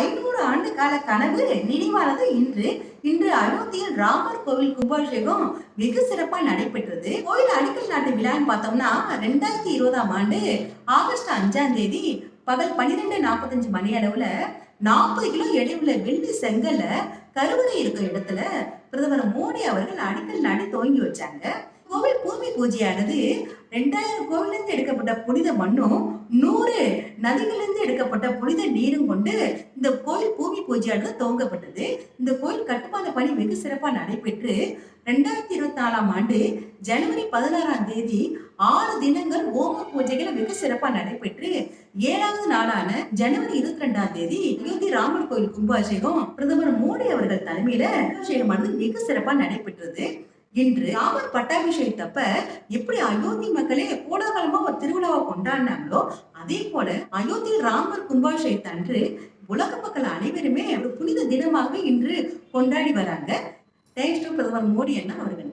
ஐநூறு ஆண்டு கால கனவு நினைவானது இன்று. இன்று அயோத்தியில் ராமர் கோவில் கும்பாபிஷேகம் வெகு சிறப்பாக நடைபெற்றது. கோயில் அடிக்கல் நாட்டு விழான்னு பார்த்தோம்னா ரெண்டாயிரத்தி இருபதாம் ஆண்டு ஆகஸ்ட் அஞ்சாம் தேதி பகல் பன்னிரெண்டு நாற்பத்தஞ்சு மணி அளவுல நாற்பது கிலோ எடையுள்ள வெள்ளி செங்கல்ல கருவறை இருக்கிற இடத்துல பிரதமர் மோடி அவர்கள் அடிக்கல் நாட்டி துவங்கி வச்சாங்க. கோவில் பூமி பூஜையானது ரெண்டாயிரம் கோவிலிருந்து எடுக்கப்பட்ட புனித மண்ணும் நூறு நதிகளிலிருந்து எடுக்கப்பட்ட புனித நீரும் கொண்டு இந்த கோயில் பூமி பூஜையானது துவங்கப்பட்டது. இந்த கோயில் கட்டுமான பணி வெகு சிறப்பாக நடைபெற்று ரெண்டாயிரத்தி இருபத்தி நாலாம் ஆண்டு ஜனவரி பதினாறாம் தேதி ஆறு தினங்கள் ஓம பூஜைகள் வெகு சிறப்பாக நடைபெற்று ஏழாவது நாளான ஜனவரி இருபத்தி ரெண்டாம் தேதி அயோத்தி ராமர் கோயில் கும்பாபிஷேகம் பிரதமர் மோடி அவர்கள் தலைமையில கும்பாபிஷேகமானது வெகு சிறப்பாக நடைபெற்றது. இன்று ராமர் பட்டாபிஷேகத்தப்ப எப்படி அயோத்தி மக்களே கோலாகலமா ஒரு திருவிழாவை கொண்டாடினாங்களோ அதே போல அயோத்தியில் ராமர் கும்பாஷயத்தை அன்று உலக மக்கள் அனைவருமே ஒரு புனித தினமாக இன்று கொண்டாடி வராங்க. தேங்க்ஸ் டு பிரதமர் மோடி அண்ணா அவர்கள்.